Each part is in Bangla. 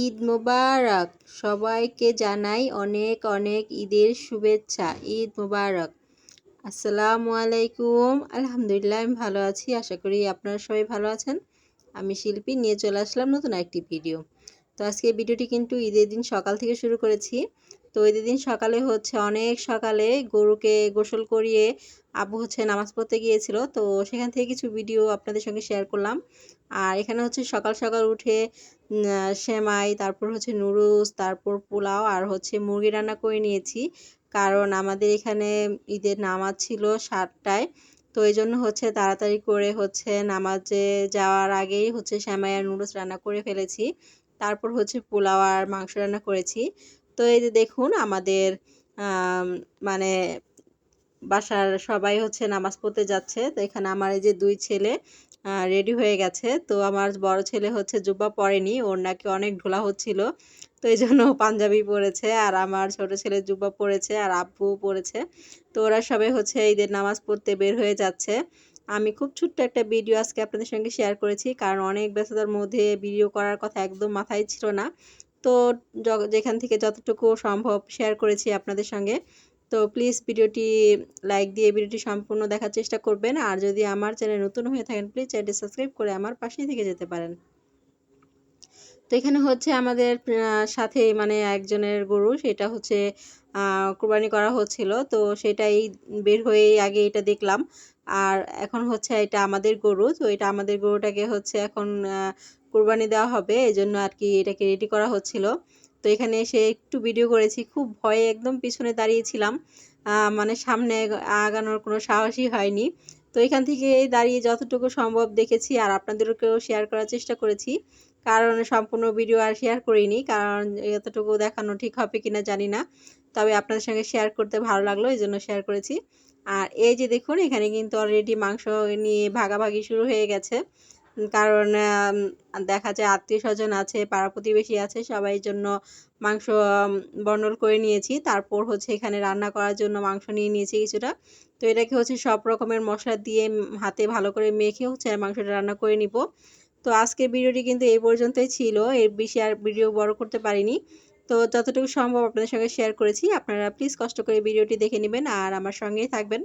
ঈদ মোবারক। সবাইকে জানাই অনেক অনেক ঈদের শুভেচ্ছা। ঈদ মোবারক। আসসালামু আলাইকুম। আলহামদুলিল্লাহ, আমি ভালো আছি। আশা করি আপনারা সবাই ভালো আছেন। আমি শিল্পী। নিয়ে চলে আসলাম নতুন একটি ভিডিও। তো আজকে ভিডিওটি কিন্তু ঈদের দিন সকাল থেকে শুরু করেছি। তো ঈদের দিন সকালে হচ্ছে অনেক সকালে গরুকে গোসল করিয়ে আবু হচ্ছে নামাজ পড়তে গিয়েছিল। তো সেখান থেকে কিছু ভিডিও আপনাদের সঙ্গে শেয়ার করলাম। আর এখানে হচ্ছে সকাল সকাল উঠে সেমাই, তারপর হচ্ছে নুডলস, তারপর পোলাও আর হচ্ছে মুরগি রান্না করে নিয়েছি। কারণ আমাদের এখানে ঈদের নামাজ ছিল সাতটায়। তো এই জন্য হচ্ছে তাড়াতাড়ি করে হচ্ছে নামাজে যাওয়ার আগেই হচ্ছে শ্যামাই আর নুডলস রান্না করে ফেলেছি। তারপর হচ্ছে পোলাও আর মাংস রান্না করেছি। তো এই যে দেখুন আমাদের মানে বাসার সবাই হচ্ছে নামাজ পড়তে যাচ্ছে। তো এখানে আমার এই যে দুই ছেলে রেডি হয়ে গেছে। তো আমার বড় ছেলে হচ্ছে জুব্বা পরেনি, ওর নাকি অনেক ঢোলা হচ্ছিল। তো এই জন্য পাঞ্জাবি পরেছে আর আমার ছোট ছেলে জুব্বা পরেছে আর আব্বু পরেছে। তো ওরা সবাই হচ্ছে ঈদের নামাজ পড়তে বের হয়ে যাচ্ছে। আমি খুব ছোট্ট একটা ভিডিও আজকে আপনাদের সঙ্গে শেয়ার করেছি, কারণ অনেক ব্যস্ততার মধ্যে ভিডিও করার কথা একদম মাথায় ছিল না। তো যেখান থেকে যতটুকু সম্ভব শেয়ার করেছি আপনাদের সঙ্গে। তো প্লিজ ভিডিওটি লাইক দিয়ে ভিডিওটি সম্পূর্ণ দেখার চেষ্টা করবেন। আর যদি আমার চ্যানেল নতুন হয়ে থাকেন প্লিজ চ্যানেলটি সাবস্ক্রাইব করে আমার পাশেই থেকে যেতে পারেন। তো এখানে হচ্ছে আমাদের সাথে মানে একজনের গরু, সেটা হচ্ছে কোরবানি করা হচ্ছিল। তো সেটাই বের হয়ে আগে এটা দেখলাম। আর এখন হচ্ছে এটা আমাদের গরু। তো এটা আমাদের গরুটাকে হচ্ছে এখন কোরবানি দেওয়া হবে এই জন্য আর কি এটাকে রেডি করা হচ্ছিল। তো এখানে এসে একটু ভিডিও করেছি, খুব ভয়ে একদম পিছনে দাঁড়িয়েছিলাম। মানে সামনে আগানোর কোনো সাহসই হয়নি। তো এখান থেকে দাঁড়িয়ে যতটুকু সম্ভব দেখেছি আর আপনাদেরকেও শেয়ার করার চেষ্টা করেছি। কারণ সম্পূর্ণ ভিডিও আর শেয়ার করিনি, কারণ এতটুকু দেখানো ঠিক হবে কিনা জানি না। তবে আপনাদের সঙ্গে শেয়ার করতে ভালো লাগল এই জন্য শেয়ার করেছি। আর এই যে দেখুন, এখানে কিন্তু অলরেডি মাংস নিয়ে ভাগাভাগি শুরু হয়ে গেছে। কারণ দেখা যায় আত্মীয় স্বজন আছে, পাড়া প্রতিবেশী আছে, সবাই জন্য মাংস বন্ডল করে নিয়েছি। তারপর হচ্ছে এখানে রান্না করার জন্য মাংস নিয়ে নিয়েছি কিছুটা। তো এটাকে হচ্ছে সব রকমের মশলা দিয়ে হাতে ভালো করে মেখে হচ্ছে মাংসটা রান্না করে নিব। তো আজকের ভিডিওটি কিন্তু এই পর্যন্তই ছিল। এর বেশি আর ভিডিও বড় করতে পারিনি। তো যতটুকু সম্ভব আপনাদের সঙ্গে শেয়ার করেছি। আপনারা প্লিজ কষ্ট করে ভিডিওটি দেখে নেবেন আর আমার সঙ্গেই থাকবেন।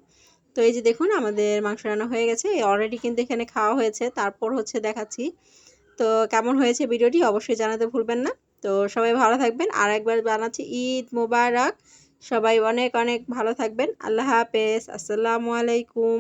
তো এই যে দেখুন, আমাদের মাংস রান্না হয়ে গেছে। অলরেডি কিন্তু এখানে খাওয়া হয়েছে। তারপর হচ্ছে দেখাচ্ছি। তো কেমন হয়েছে ভিডিওটি অবশ্যই জানাতে ভুলবেন না। তো সবাই ভালো থাকবেন। আর একবার জানাচ্ছি ঈদ মোবারক। সবাই অনেক অনেক ভালো থাকবেন। আল্লাহ হাফেজ। আসসালামু আলাইকুম।